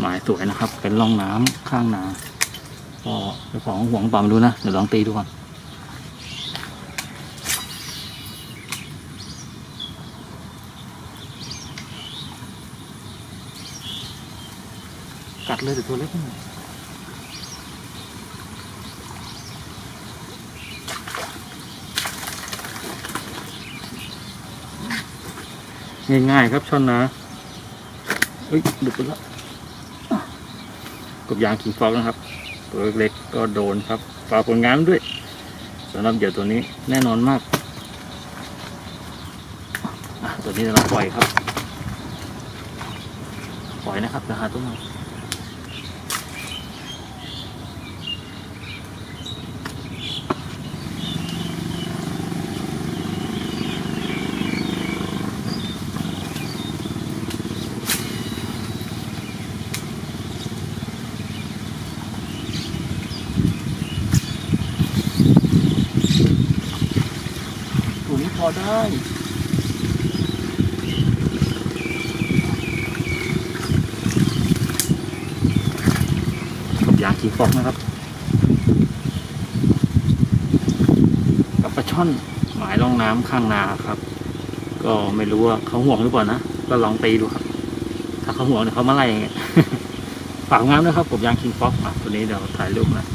หมายสวยนะครับ เป็นลองน้ำข้างนาก็เจ้าของห่วงปล่าไม่รู้นะ เดี๋ยวลองตีดูก่อนกัดเลยแต่ตัวเล็กนิดหน่อยง่ายๆครับช่อนนะเอ้ยหลุดไปแล้ว กบยางคิงฟอกนะครับ ตัวเล็กๆก็โดนครับฝากผลงานด้วยสำหรับเหยื่อตัวนี้แน่นอนมากตัวนี้เราปล่อยครับ ปล่อยนะครับจะหาตัวใหม่ตัวนี้พอ ได้กับยางขีฟอกนะครับ กับปลาช่อนหมายร่องน้ำข้างนาครับ ก็ไม่รู้ว่าเขาห่วงหรือเปล่านะ ก็ลองตีดูครับ ถ้าเขาห่วงเดี๋ยวเขามาไล่อย่างเงี้ยฝากงานด้วยครับผมยางคิงฟอกอะตัวนี้เดี๋ยวถ่ายรูปนะ